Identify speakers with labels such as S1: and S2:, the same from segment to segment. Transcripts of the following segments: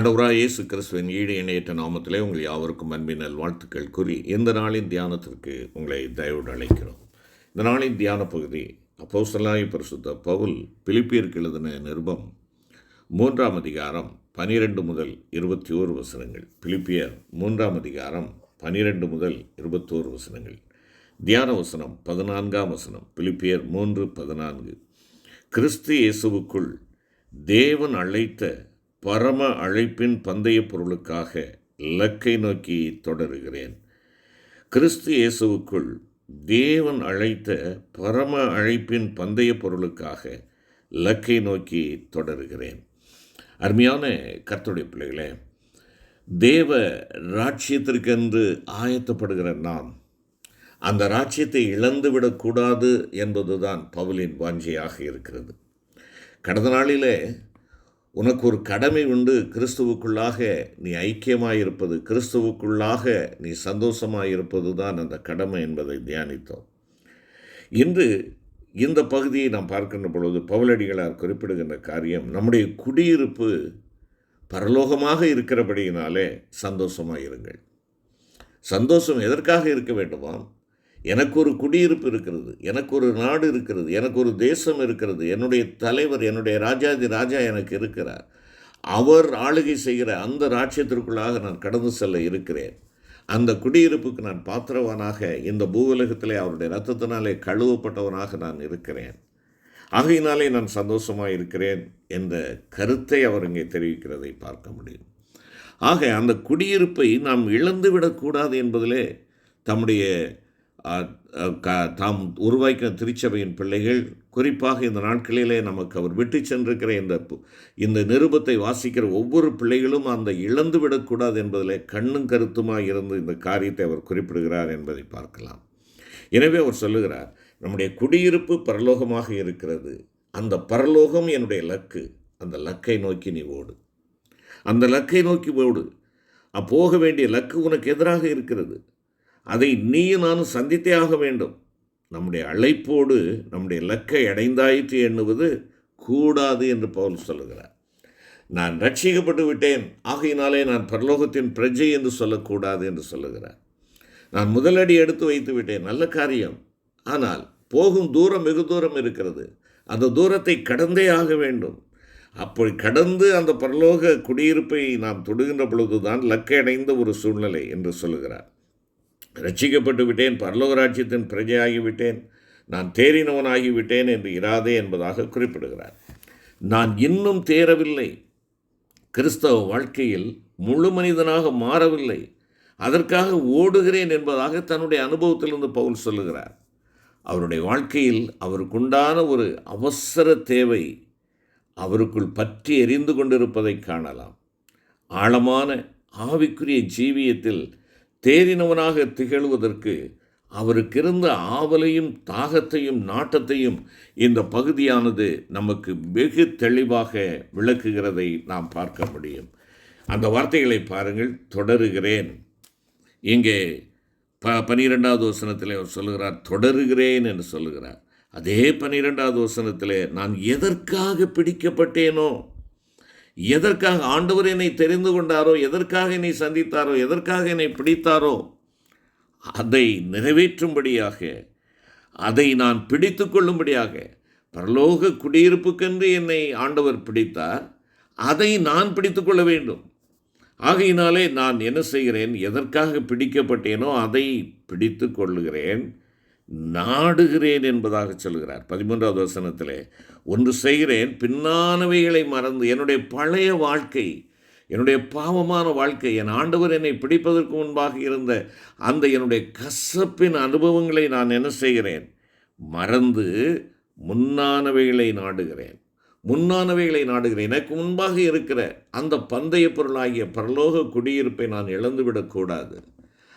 S1: ஆண்டவராக இயேசு கிறிஸ்துவின் ஈடு இணையற்ற நாமத்திலே உங்கள் யாவருக்கும் அன்பின் வாழ்த்துக்கள் கூறி இந்த நாளின் தியானத்திற்கு உங்களை தயவுடன் அழைக்கிறோம். இந்த நாளின் தியான பகுதி அப்போஸ்தலனாகிய பரிசுத்த பவுல் பிலிப்பியருக்கு எழுதின நிருபம் மூன்றாம் அதிகாரம் பனிரெண்டு முதல் இருபத்தி ஓரு வசனங்கள். பிலிப்பியர் மூன்றாம் அதிகாரம் பனிரெண்டு முதல் இருபத்தோரு வசனங்கள். தியான வசனம் பதினான்காம் வசனம். பிலிப்பியர் மூன்று பதினான்கு. கிறிஸ்து இயேசுவுக்குள் தேவன் அழைத்த பரம அழைப்பின் பந்தய பொருளுக்காக இலக்கை நோக்கி தொடருகிறேன். கிறிஸ்து இயேசுவுக்குள் தேவன் அழைத்த பரம அழைப்பின் பந்தய பொருளுக்காக இலக்கை நோக்கி தொடருகிறேன். அருமையான கர்த்தருடைய பிள்ளைகளே தேவ ராட்சியத்திற்கென்று ஆயத்தப்படுகிற நாம் அந்த ராட்சியத்தை இழந்துவிடக்கூடாது என்பதுதான் பவுலின் வாஞ்சையாக இருக்கிறது. கடந்த நாளிலே உனக்கு ஒரு கடமை உண்டு. கிறிஸ்துவுக்குள்ளாக நீ ஐக்கியமாயிருப்பது கிறிஸ்துவுக்குள்ளாக நீ சந்தோஷமாயிருப்பது தான் அந்த கடமை என்பதை தியானித்தோம். இன்று இந்த பகுதியை நாம் பார்க்கின்ற பொழுது பவுலடிகளார் குறிப்பிடுகின்ற காரியம் நம்முடைய குடியிருப்பு பரலோகமாக இருக்கிறபடியினாலே சந்தோஷமாக இருங்கள் சந்தோஷம் எதற்காக இருக்க வேண்டுமாம்? எனக்கு ஒரு குடியிருப்பு இருக்கிறது எனக்கு ஒரு நாடு இருக்கிறது எனக்கு ஒரு தேசம் இருக்கிறது என்னுடைய தலைவர் என்னுடைய ராஜாதி ராஜா எனக்கு இருக்கிறார். அவர் ஆளுகை செய்கிற அந்த ராட்சியத்திற்குள்ளாக நான் கடந்து செல்ல இருக்கிறேன். அந்த குடியிருப்புக்கு நான் பாத்திரவானாக இந்த பூவுலகத்திலே அவருடைய ரத்தத்தினாலே கழுவப்பட்டவனாக நான் இருக்கிறேன். ஆகையினாலே நான் சந்தோஷமாக இருக்கிறேன் என்ற கருத்தை அவர் இங்கே தெரிவிக்கிறதை பார்க்க முடியும். ஆக அந்த குடியிருப்பை நாம் இழந்துவிடக்கூடாது என்பதிலே தம்முடைய தாம் உருவாக்கின திருச்சபையின் பிள்ளைகள் குறிப்பாக இந்த நாட்களிலே நமக்கு அவர் விட்டு சென்றிருக்கிற இந்த இந்த நிருபத்தை வாசிக்கிற ஒவ்வொரு பிள்ளைகளும் அந்த இழந்து விடக்கூடாது என்பதிலே கண்ணும் கருத்துமாக இருந்து இந்த காரியத்தை அவர் குறிப்பிடுகிறார் என்பதை பார்க்கலாம். எனவே அவர் சொல்லுகிறார் நம்முடைய குடியிருப்பு பரலோகமாக இருக்கிறது. அந்த பரலோகம் என்னுடைய லக்கு. அந்த லக்கை நோக்கி நீ ஓடு. அந்த லக்கை நோக்கி ஓடு. போக வேண்டிய லக்கு உனக்கு எதிராக இருக்கிறது. அதை நீயும் நானும் சந்தித்தே ஆக வேண்டும். நம்முடைய அழைப்போடு நம்முடைய இலக்கை அடைந்தாயிற்று எண்ணுவது கூடாது என்று பவுல் சொல்லுகிறார். நான் ரட்சிக்கப்பட்டு விட்டேன். ஆகையினாலே நான் பரலோகத்தின் பிரஜை என்று சொல்லக்கூடாது என்று சொல்லுகிறார். நான் முதலடி எடுத்து வைத்து விட்டேன். நல்ல காரியம். ஆனால் போகும் தூரம் வெகு தூரம் இருக்கிறது. அந்த தூரத்தை கடந்தே ஆக வேண்டும். அப்படி கடந்து அந்த பரலோக குடியிருப்பை நாம் தொடுகின்ற பொழுதுதான் லக்கை அடைந்த ஒரு சூழ்நிலை என்று சொல்லுகிறார். ரட்சிக்கப்பட்டு விட்டேன் பரலோகராட்சியத்தின் பிரஜையாகிவிட்டேன் நான் தேறினவனாகிவிட்டேன் என்று இராதே என்பதாக குறிப்பிடுகிறார். நான் இன்னும் தேரவில்லை கிறிஸ்தவ வாழ்க்கையில் முழு மனிதனாக மாறவில்லை. அதற்காக ஓடுகிறேன் என்பதாக தன்னுடைய அனுபவத்திலிருந்து பவுல் சொல்லுகிறார். அவருடைய வாழ்க்கையில் அவருக்குண்டான ஒரு அவசர தேவை அவருக்குள் பற்றி எரிந்து கொண்டிருப்பதை காணலாம். ஆழமான ஆவிக்குரிய ஜீவியத்தில் தேறினவனாக திகழ்வதற்கு அவருக்கு இருந்த ஆவலையும் தாகத்தையும் நாட்டத்தையும் இந்த பகுதியானது நமக்கு வெகு தெளிவாக விளக்குகிறதை நாம் பார்க்க முடியும். அந்த வார்த்தைகளை பாருங்கள் தொடருகிறேன். இங்கே ப பனிரெண்டாவது வசனத்தில் அவர் சொல்லுகிறார் தொடருகிறேன் என்று சொல்லுகிறார். அதே பனிரெண்டாவது வசனத்தில் நான் எதற்காக பிடிக்கப்பட்டேனோ எதற்காக ஆண்டவர் என்னை தெரிந்து கொண்டாரோ எதற்காக என்னை சந்தித்தாரோ எதற்காக என்னை பிடித்தாரோ அதை நிறைவேற்றும்படியாக அதை நான் பிடித்து கொள்ளும்படியாக பரலோக குடியிருப்புக்கென்று என்னை ஆண்டவர் பிடித்தார் அதை நான் பிடித்து கொள்ள வேண்டும். ஆகையினாலே நான் என்ன செய்கிறேன்? எதற்காக பிடிக்கப்பட்டேனோ அதை பிடித்து கொள்ளுகிறேன். நாடுகிறேன் என்பதாக சொல்கிறார் பதிமூன்றாவது வசனத்தில் ஒன்று செய்கிறேன் பின்னானவைகளை மறந்து என்னுடைய பழைய வாழ்க்கை என்னுடைய பாவமான வாழ்க்கை என் ஆண்டவர் என்னை பிடிப்பதற்கு முன்பாக இருந்த அந்த என்னுடைய கசப்பின் அனுபவங்களை நான் என்ன செய்கிறேன்? மறந்து முன்னானவைகளை நாடுகிறேன். முன்னானவைகளை நாடுகிறேன். எனக்கு முன்பாக இருக்கிற அந்த பந்தய பொருளாகிய பரலோக குடியிருப்பை நான் இழந்துவிடக்கூடாது.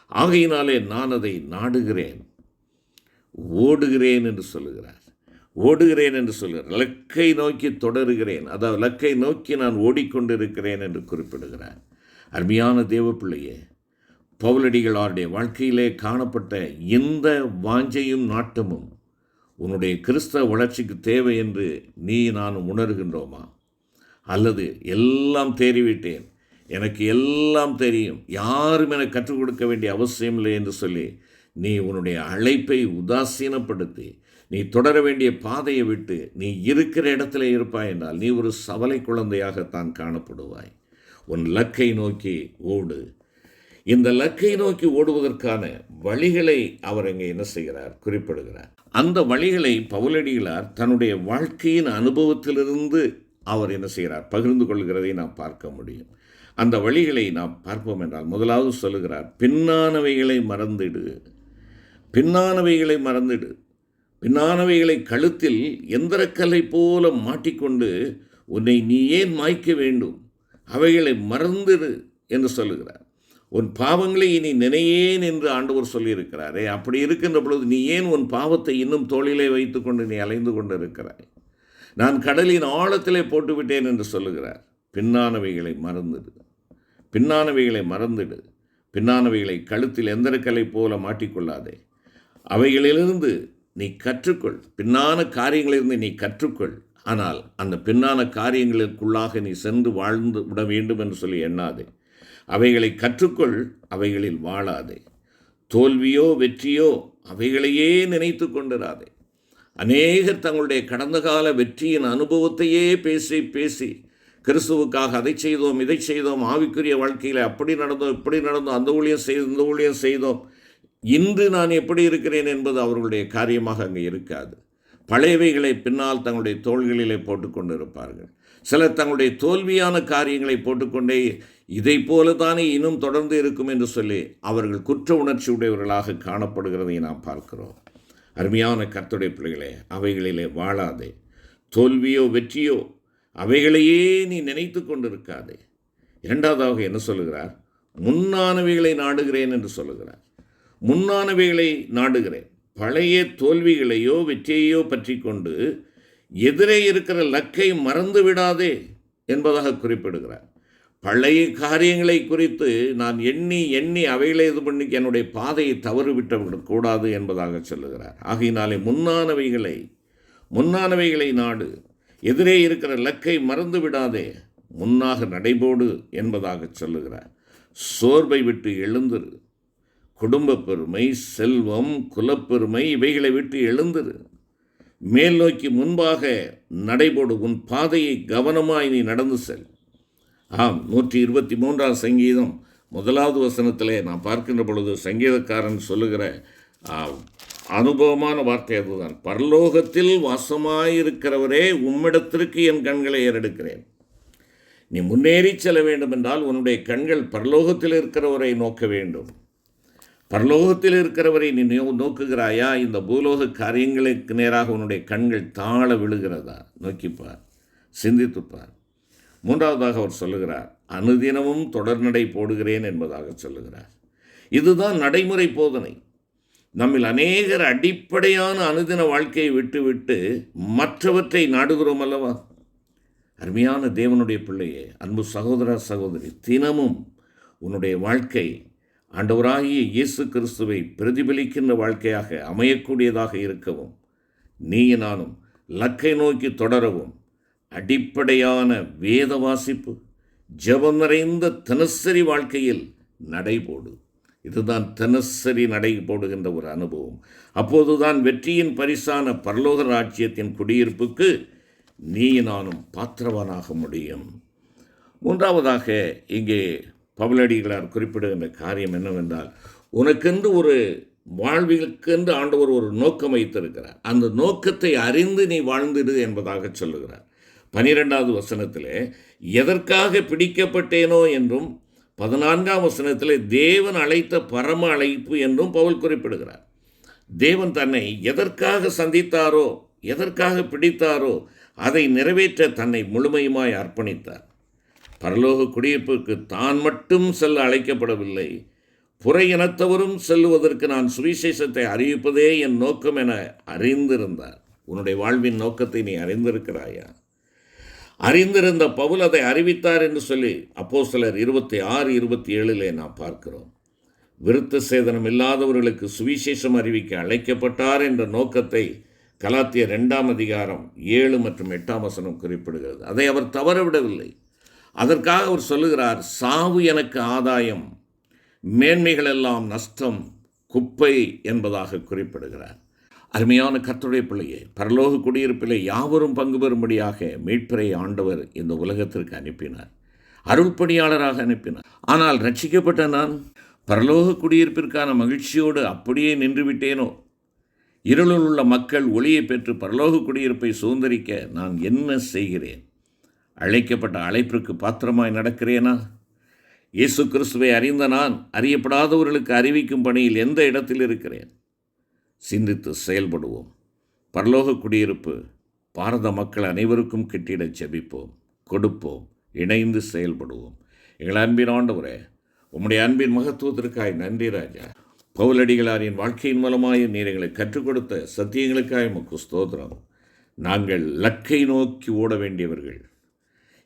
S1: ஆகையினாலே நான் அதை நாடுகிறேன். ஓடுகிறேன் என்று சொல்லுகிறார். ஓடுகிறேன் என்று சொல்கிறார் லக்கை நோக்கி தொடருகிறேன். அதாவது லக்கை நோக்கி நான் ஓடிக்கொண்டிருக்கிறேன் என்று குறிப்பிடுகிறார். அருமையான தேவப்பிள்ளையே பவுலடிகளாருடைய வாழ்க்கையிலே காணப்பட்ட எந்த வாஞ்சையும் நாட்டமும் உன்னுடைய கிறிஸ்தவ வளர்ச்சிக்கு தேவை என்று நீ நான் உணர்கின்றோமா? அல்லது எல்லாம் தேறிவிட்டேன். எனக்கு எல்லாம் தெரியும். யாரும் எனக்கு கற்றுக் கொடுக்க வேண்டிய அவசியம் இல்லை என்று சொல்லி நீ உன்னுடைய அழைப்பை உதாசீனப்படுத்தி நீ தொடர வேண்டிய பாதையை விட்டு நீ இருக்கிற இடத்துல இருப்பாய் என்றால் நீ ஒரு சவலை குழந்தையாகத்தான் காணப்படுவாய். உன் லக்கை நோக்கி ஓடு. இந்த லக்கை நோக்கி ஓடுவதற்கான வழிகளை அவர் இங்கே என்ன செய்கிறார்? குறிப்பிடுகிறார். அந்த வழிகளை பவுலடிகளார் தன்னுடைய வாழ்க்கையின் அனுபவத்திலிருந்து அவர் என்ன செய்கிறார்? பகிர்ந்து கொள்கிறதை நாம் பார்க்க முடியும். அந்த வழிகளை நாம் பார்ப்போம் என்றால் முதலாவது சொல்லுகிறார் பின்னானவைகளை மறந்திடு பின்னானவைகளை மறந்திடு. பின்னானவைகளை கழுத்தில் எந்திரக்கலை போல மாட்டிக்கொண்டு உன்னை நீ ஏன் மாய்க்க வேண்டும்? அவைகளை மறந்துடு என்று சொல்லுகிறார். உன் பாவங்களை இனி நினையேன் என்று ஆண்டவர் சொல்லியிருக்கிறாரே. அப்படி இருக்கின்ற பொழுது நீ ஏன் உன் பாவத்தை இன்னும் தோளிலே வைத்துக்கொண்டு நீ அலைந்து கொண்டு இருக்கிறாய் நான் கடலின் ஆழத்திலே போட்டுவிட்டேன் என்று சொல்லுகிறார். பின்னானவைகளை மறந்துடு. பின்னானவைகளை மறந்துடு. பின்னானவைகளை கழுத்தில் எந்திரக்கலை போல மாட்டிக்கொள்ளாதே. அவைகளிலிருந்து நீ கற்றுக்கொள். பின்னான காரியங்களிலிருந்து நீ கற்றுக்கொள். ஆனால் அந்த பின்னான காரியங்களுக்குள்ளாக நீ சென்று வாழ்ந்து விட வேண்டும் என்று சொல்லி எண்ணாதே. அவைகளை கற்றுக்கொள் அவைகளில் வாழாதே. தோல்வியோ வெற்றியோ அவைகளையே நினைத்து கொண்டிராதே. அநேகர் தங்களுடைய கடந்த கால வெற்றியின் அனுபவத்தையே பேசி பேசி கிறிஸ்துவுக்காக அதை செய்தோம் இதை செய்தோம் ஆவிக்குரிய வாழ்க்கையில் அப்படி நடந்தோம் இப்படி நடந்தோம் அந்த ஊழியம் செய்தோம் இந்த ஊழியம் செய்தோம் இன்று நான் எப்படி இருக்கிறேன் என்பது அவர்களுடைய காரியமாக அங்கே இருக்காது. பழையவைகளை பின்னால் தங்களுடைய தோள்களிலே போட்டுக்கொண்டு இருப்பார்கள் சிலர் தங்களுடைய தோல்வியான காரியங்களை போட்டுக்கொண்டே இதை போல தானே இன்னும் தொடர்ந்து இருக்கும் என்று சொல்லி அவர்கள் குற்ற உணர்ச்சி உடையவர்களாக காணப்படுகிறதை நாம் பார்க்கிறோம். அருமையான கத்துடைய பிள்ளைகளே அவைகளிலே வாழாதே. தோல்வியோ வெற்றியோ அவைகளையே நீ நினைத்து கொண்டிருக்காதே. இரண்டாவதாக என்ன சொல்லுகிறார்? முன்னானவைகளை நாடுகிறேன் என்று சொல்லுகிறார். முன்னானவைகளை நாடுகிறேன். பழைய தோல்விகளையோ வெற்றியையோ பற்றி கொண்டு எதிரே இருக்கிற லக்கை மறந்து விடாதே என்பதாக குறிப்பிடுகிறார். பழைய காரியங்களை குறித்து நான் எண்ணி எண்ணி அவைகளை இது பண்ணி என்னுடைய பாதையை தவறு விட்டு கூடாது என்பதாக சொல்லுகிறார். ஆகையினாலே முன்னானவைகளை முன்னானவைகளை நாடு எதிரே இருக்கிற லக்கை மறந்து விடாதே முன்னாக நடைபோடு என்பதாக சொல்லுகிறார். சோர்வை விட்டு எழுந்திரு. குடும்ப பெருமை செல்வம் குலப்பெருமை இவைகளை விட்டு எழுந்துரு. மேல் நோக்கி முன்பாக நடைபோடு உன் பாதையை கவனமாய் நீ நடந்து செல். ஆம் நூற்றி இருபத்தி மூன்றாம் சங்கீதம் முதலாவது வசனத்திலே நான் பார்க்கின்ற பொழுது சங்கீதக்காரன் சொல்லுகிற ஆ, அனுபவமான வார்த்தை அதுதான். பரலோகத்தில் வாசமாயிருக்கிறவரே உம்மிடத்திற்கு என் கண்களை ஏறெடுக்கிறேன். நீ முன்னேறி செல்ல வேண்டும் என்றால் உன்னுடைய கண்கள் பரலோகத்தில் இருக்கிறவரை நோக்க வேண்டும். பரலோகத்தில் இருக்கிறவரை நீ நோக்குகிறாயா? இந்த பூலோக காரியங்களுக்கு நேராக உன்னுடைய கண்கள் தாழ விழுகிறதா? நோக்கிப்பார் சிந்தித்துப்பார் மூன்றாவதாக அவர் சொல்லுகிறார் அனுதினமும் தொடர்நடை போடுகிறேன் என்பதாக சொல்லுகிறார். இதுதான் நடைமுறை போதனை. நம்மில் அநேகர் அடிப்படையான அனுதின வாழ்க்கையை விட்டுவிட்டு மற்றவற்றை நாடுகிறோம் அல்லவா? அருமையான தேவனுடைய பிள்ளையே அன்பு சகோதர சகோதரி தினமும் உன்னுடைய வாழ்க்கை ஆண்டவராகிய இயேசு கிறிஸ்துவை பிரதிபலிக்கின்ற வாழ்க்கையாக அமையக்கூடியதாக இருக்கவும் நீ நானும் லக்கை நோக்கி தொடரவும் அடிப்படையான வேத வாசிப்பு ஜபம் நிறைந்த தினசரி வாழ்க்கையில் நடைபோடு. இதுதான் தினசரி நடை போடுகின்ற ஒரு அனுபவம். அப்போதுதான் வெற்றியின் பரிசான பரலோக ராஜ்யத்தின் குடியிருப்புக்கு நீ நானும் பாத்திரவானாக முடியும். மூன்றாவதாக இங்கே பவுலடிகளார் குறிப்பிடுகின்ற காரியம் என்னவென்றால் உனக்கென்று ஒரு வாழ்விற்கென்று ஆண்டவர் ஒரு நோக்கம் வைத்திருக்கிறார். அந்த நோக்கத்தை அறிந்து நீ வாழ்ந்திடு என்பதாக சொல்லுகிறார். பனிரெண்டாவது வசனத்திலே எதற்காக பிடிக்கப்பட்டேனோ என்றும் பதினான்காம் வசனத்திலே தேவன் அழைத்த பரம அழைப்பு என்றும் பவுல் குறிப்பிடுகிறார். தேவன் தன்னை எதற்காக சந்தித்தாரோ எதற்காக பிடித்தாரோ அதை நிறைவேற்ற தன்னை முழுமையுமாய் அர்ப்பணித்தார். பரலோக குடியிருப்புக்கு தான் மட்டும் செல்ல அழைக்கப்படவில்லை. புற இனத்தவரும் செல்லுவதற்கு நான் சுவிசேஷத்தை அறிவிப்பதே என் நோக்கம் என அறிந்திருந்தார். உன்னுடைய வாழ்வின் நோக்கத்தை நீ அறிந்திருக்கிறாயா? அறிந்திருந்த பவுல் அதை அறிவித்தார் என்று சொல்லி அப்போ சிலர் இருபத்தி ஆறு இருபத்தி ஏழிலே நாம் பார்க்கிறோம். விருத்த சேதனம் இல்லாதவர்களுக்கு சுவிசேஷம் அறிவிக்க அழைக்கப்பட்டார் என்ற நோக்கத்தை கலாத்திய ரெண்டாம் அதிகாரம் ஏழு மற்றும் எட்டாம் வசனம் குறிப்பிடுகிறது. அதை அவர் தவறவிடவில்லை. அதற்காக அவர் சொல்லுகிறார் சாவு எனக்கு ஆதாயம் மேன்மைகள் எல்லாம் நஷ்டம் குப்பை என்பதாக குறிப்பிடுகிறார். அருமையான கத்துடைய பிள்ளையே பரலோக குடியிருப்பிலே யாவரும் பங்கு பெறும்படியாக மீட்பரை ஆண்டவர் இந்த உலகத்திற்கு அனுப்பினார் அருள்பணியாளராக அனுப்பினார். ஆனால் ரட்சிக்கப்பட்ட நான் பரலோக குடியிருப்பிற்கான மகிழ்ச்சியோடு அப்படியே நின்று விட்டேனோ இருளில் உள்ள மக்கள் ஒளியை பெற்று பரலோக குடியிருப்பை சுதந்திரிக்க நான் என்ன செய்கிறேன்? அழைக்கப்பட்ட அழைப்பிற்கு பாத்திரமாய் நடக்கிறேனா? இயேசு கிறிஸ்துவை அறிந்த நான் அறியப்படாதவர்களுக்கு அறிவிக்கும் பணியில் எந்த இடத்தில் இருக்கிறேன்? சிந்தித்து செயல்படுவோம். பரலோக குடியிருப்பு பாரத மக்கள் அனைவருக்கும் கிட்டிடச் செபிப்போம் கொடுப்போம் இணைந்து செயல்படுவோம். எங்கள் அன்பின் ஆண்டவரே உம்முடைய அன்பின் மகத்துவத்திற்காய் நன்றி ராஜா. பவுலடிகளாரின் வாழ்க்கையின் மூலமாக நீர் எங்களை கற்றுக் கொடுத்த சத்தியங்களுக்காய் உமக்கு ஸ்தோத்திரம். நாங்கள் லக்கை நோக்கி ஓட வேண்டியவர்கள்.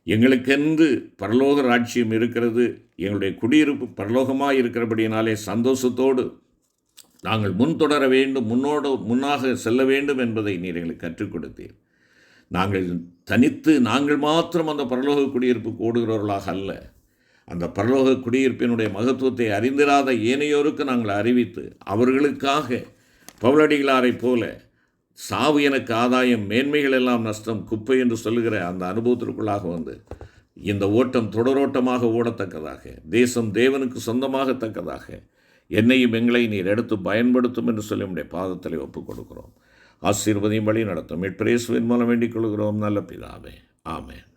S1: எங்களுக்கென்று பரலோக ராட்சியம் இருக்கிறது எங்களுடைய குடியிருப்பு பரலோகமாக இருக்கிறபடியினாலே சந்தோஷத்தோடு நாங்கள் முன் தொடர வேண்டும் முன்னோடு முன்னாக செல்ல வேண்டும் என்பதை நீர் எங்களுக்கு கற்றுக் கொடுத்தீர். நாங்கள் தனித்து நாங்கள் மாத்திரம் அந்த பரலோக குடியிருப்புக்கு ஓடுகிறவர்களாக அல்ல அந்த பரலோக குடியிருப்பினுடைய மகத்துவத்தை அறிந்திராத ஏனையோருக்கு நாங்கள் அறிவித்து அவர்களுக்காக பவுலடிகளாரைப் போல சாவு எனக்கு ஆதாயம் மேன்மைகள் எல்லாம் நஷ்டம் குப்பை என்று சொல்லுகிற அந்த அனுபவத்திற்குள்ளாக வந்து இந்த ஓட்டம் தொடரோட்டமாக ஓடத்தக்கதாக தேசம் தேவனுக்கு சொந்தமாகத்தக்கதாக என்னையும் எங்களை நீர் எடுத்து பயன்படுத்தும் என்று சொல்லி உடைய பாதத்தில் ஒப்புக் கொடுக்கிறோம். ஆசீர்வதியும் வழி நடத்தும். மீட்பிரேசுவின் மூலம் வேண்டிக் கொள்கிறோம். நல்ல பிதாவே. ஆமேன்.